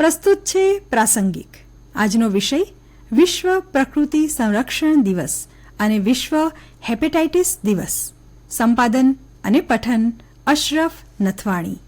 પ્રસ્તુત છે પ્રાસંગિક. આજનો વિષય વિશ્વ પ્રકૃતિ સંરક્ષણ દિવસ અને વિશ્વ હેપેટાઇટિસ દિવસ. સંપાદન અને પઠન અશરફ નથવાણી.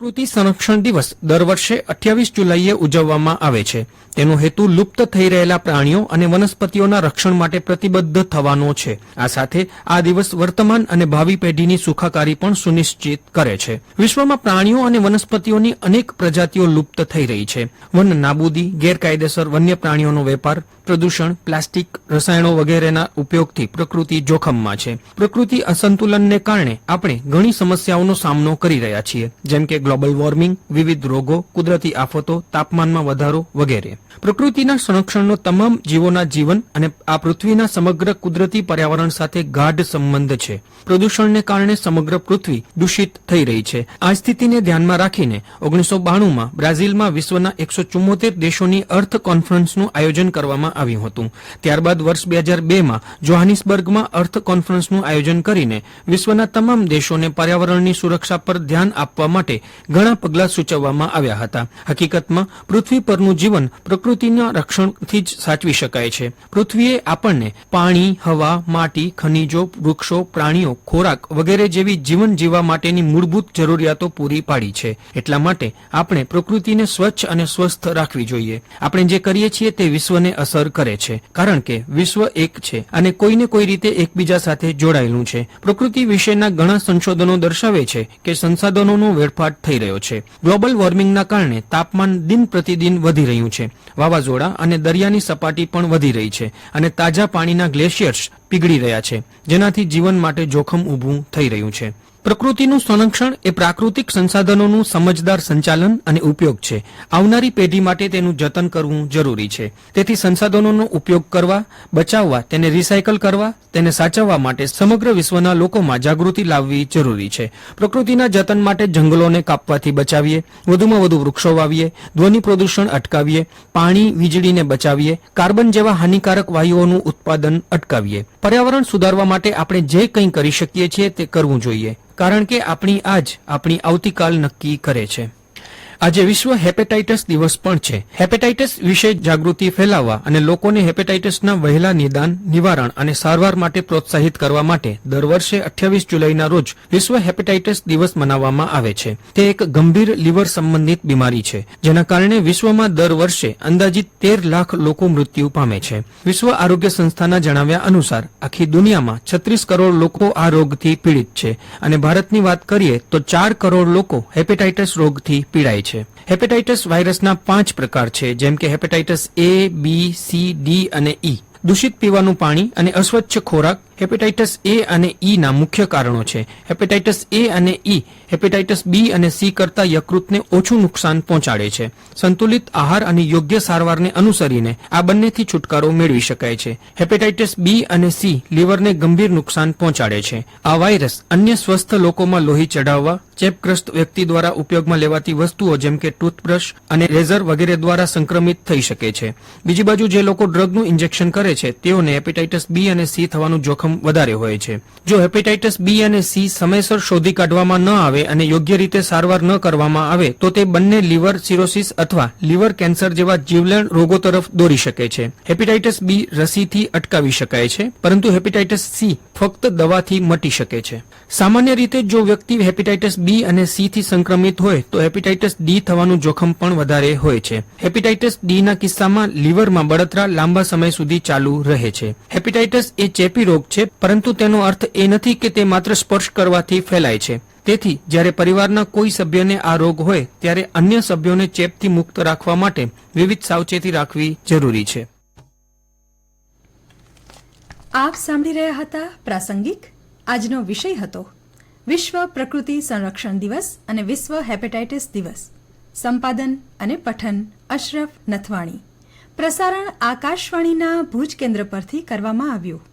પ્રકૃતિ સંરક્ષણ દિવસ દર વર્ષે અઠ્યાવીસ જુલાઈએ ઉજવવામાં આવે છે. તેનો હેતુ લુપ્ત થઈ રહેલા પ્રાણીઓ અને વનસ્પતિઓના રક્ષણ માટે પ્રતિબદ્ધ થવાનો છે. આ સાથે આ દિવસ વર્તમાન અને ભાવિ પેઢીની સુખાકારી પણ સુનિશ્ચિત કરે છે. વિશ્વમાં પ્રાણીઓ અને વનસ્પતિઓની અનેક પ્રજાતિઓ લુપ્ત થઈ રહી છે. વન નાબૂદી, ગેરકાયદેસર વન્ય પ્રાણીઓનો વેપાર પ્રદૂષણ, પ્લાસ્ટિક, રસાયણો વગેરેના ઉપયોગથી પ્રકૃતિ જોખમમાં છે. પ્રકૃતિ અસંતુલનને કારણે આપણે ઘણી સમસ્યાઓનો સામનો કરી રહ્યા છીએ, જેમ કે ગ્લોબલ વોર્મિંગ, વિવિધ રોગો, કુદરતી આફતો, તાપમાનમાં વધારો વગેરે. પ્રકૃતિના સંરક્ષણનો તમામ જીવોના જીવન અને આ પૃથ્વીના સમગ્ર કુદરતી પર્યાવરણ સાથે ગાઢ સંબંધ છે. પ્રદૂષણને કારણે સમગ્ર પૃથ્વી દૂષિત થઈ રહી છે. આ સ્થિતિને ધ્યાનમાં રાખીને ઓગણીસો બાણુંમાં બ્રાઝિલમાં વિશ્વના એકસો ચુમ્મોતેર દેશોની અર્થ કોન્ફરન્સનું આયોજન કરવામાં આવ્યું હતું. ત્યારબાદ વર્ષ બે હજાર બેમાં જોહાનિસબર્ગમાં અર્થ કોન્ફરન્સનું આયોજન કરીને વિશ્વના તમામ દેશોને પર્યાવરણની સુરક્ષા પર ધ્યાન આપવા માટે ઘણા પગલાં સૂચવવામાં આવ્યા હતા. હકીકતમાં, પૃથ્વી પરનું જીવન પ્રકૃતિના રક્ષણથી જ સાચવી શકાય છે. પૃથ્વીએ આપણને પાણી, હવા, માટી, ખનીજો, વૃક્ષો, પ્રાણીઓ, ખોરાક વગેરે જેવી જીવન જીવવા માટેની મૂળભૂત જરૂરિયાતો પૂરી પાડી છે. એટલા માટે આપણે પ્રકૃતિને સ્વચ્છ અને સ્વસ્થ રાખવી જોઈએ. આપણે જે કરીએ છીએ તે વિશ્વને અસર કરે છે, કારણ કે વિશ્વ એક છે અને કોઈને કોઈ રીતે એકબીજા સાથે જોડાયેલું છે. પ્રકૃતિ વિશેના ઘણા સંશોધનો દર્શાવે છે કે સંસાધનોનો વેડફાટ થઈ રહ્યો છે. ગ્લોબલ વોર્મિંગના કારણે તાપમાન દિન પ્રતિદિન વધી રહ્યું છે. વાવાઝોડા અને દરિયાની સપાટી પણ વધી રહી છે અને તાજા પાણીના ગ્લેશિયર્સ પીગળી રહ્યા છે, જેનાથી જીવન માટે જોખમ ઊભું થઈ રહ્યું છે. પ્રકૃતિનું સંરક્ષણ એ પ્રાકૃતિક સંસાધનોનું સમજદાર સંચાલન અને ઉપયોગ છે. આવનારી પેઢી માટે તેનું જતન કરવું જરૂરી છે. તેથી સંસાધનોનો ઉપયોગ કરવા, બચાવવા, તેને રિસાયકલ કરવા, તેને સાચવવા માટે સમગ્ર વિશ્વના લોકોમાં જાગૃતિ લાવવી જરૂરી છે. પ્રકૃતિના જતન માટે જંગલોને કાપવાથી બચાવીએ, વધુમાં વધુ વૃક્ષો વાવીએ, ધ્વનિ પ્રદૂષણ અટકાવીએ, પાણી, વીજળીને બચાવીએ, કાર્બન જેવા હાનિકારક વાયુઓનું ઉત્પાદન અટકાવીએ. પર્યાવરણ સુધારવા માટે આપણે જે કંઈ કરી શકીએ છીએ તે કરવું જોઈએ. કારણ કે આપણી આજ આપણી આવતીકાલ નક્કી કરે છે. આજે વિશ્વ હેપેટાઇટિસ દિવસ પણ છે. હેપેટાઇટિસ વિશે જાગૃતિ ફેલાવવા અને લોકોને હેપેટાઇટિસના વહેલા નિદાન, નિવારણ અને સારવાર માટે પ્રોત્સાહિત કરવા માટે દર વર્ષે અઠ્યાવીસ જુલાઈના રોજ વિશ્વ હેપેટાઇટિસ દિવસ મનાવવામાં આવે છે. તે એક ગંભીર લીવર સંબંધિત બીમારી છે, જેના કારણે વિશ્વમાં દર વર્ષે અંદાજિત તેર લાખ લોકો મૃત્યુ પામે છે. વિશ્વ આરોગ્ય સંસ્થાના જણાવ્યા અનુસાર, આખી દુનિયામાં છત્રીસ કરોડ લોકો આ રોગથી પીડિત છે અને ભારતની વાત કરીએ તો ચાર કરોડ લોકો હેપેટાઇટિસ રોગથી પીડાય છે હેપેટાઇટિસ વાયરસના પાંચ પ્રકાર છે, જેમ કે hepatitis A B C D અને ઈ દૂષિત પીવાનું પાણી અને અસ્વચ્છ ખોરાક હેપેટાઇટિસ એ અને ઈ ના મુખ્ય કારણો છે. હેપેટાઇટિસ એ અને ઈ, હેપેટાઇટિસ બી અને સી કરતા યકૃતને ઓછું નુકસાન પહોંચાડે છે. સંતુલિત આહાર અને યોગ્ય સારવારને અનુસરીને આ બંનેથી છુટકારો મેળવી શકાય છે. હેપેટાઇટિસ બી અને સી લીવરને ગંભીર નુકસાન પહોંચાડે છે. આ વાયરસ અન્ય સ્વસ્થ લોકોમાં લોહી ચઢાવવા, ચેપગ્રસ્ત વ્યક્તિ દ્વારા ઉપયોગમાં લેવાતી વસ્તુઓ જેમ કે ટૂથબ્રશ અને રેઝર વગેરે દ્વારા સંક્રમિત થઈ શકે છે. બીજી બાજુ જે લોકો ડ્રગનું ઇન્જેક્શન કરે છે, તેઓને હેપેટાઇટિસ બી અને સી થવાનું જોખમ વધારે હોય છે. જો હેપેટાઇટિસ બી અને સી સમયસર શોધી કાઢવામાં ન આવે અને યોગ્ય રીતે સારવાર ન કરવામાં આવે, તો તે બંને લીવર સિરોસિસ અથવા લીવર કેન્સર જેવા જીવલેણ રોગો તરફ દોરી શકે છે. હેપેટાઇટિસ બી રસીથી અટકાવી શકાય છે, પરંતુ હેપેટાઇટિસ સી ફક્ત દવાથી મટી શકે છે. સામાન્ય રીતે જો વ્યક્તિ હેપેટાઇટિસ બી અને સી થી સંક્રમિત હોય, તો હેપેટાઇટિસ ડી થવાનું જોખમ પણ વધારે હોય છે. હેપેટાઇટિસ ડી ના કિસ્સામાં લીવરમાં બળતરા લાંબા સમય સુધી ચાલુ રહે છે. હેપેટાઇટિસ એ ચેપી રોગ છે, પરંતુ તેનો અર્થ એ નથી કે તે માત્ર સ્પર્શ કરવાથી ફેલાય છે. તેથી, જ્યારે પરિવારના કોઈ સભ્યને આ રોગ હોય, ત્યારે અન્ય સભ્યોને ચેપથી મુક્ત રાખવા માટે વિવિધ સાવચેતી રાખવી જરૂરી છે. આપ સાંભળી રહ્યા હતા પ્રાસંગિક આજનો વિષય હતો. વિશ્વ પ્રકૃતિ સંરક્ષણ દિવસ અને વિશ્વ હેપેટાઇટિસ દિવસ. સંપાદન અને પઠન, અશરફ નથવાણી. પ્રસારણ આકાશવાણીના ભુજ કેન્દ્ર પરથી કરવામાં આવ્યું.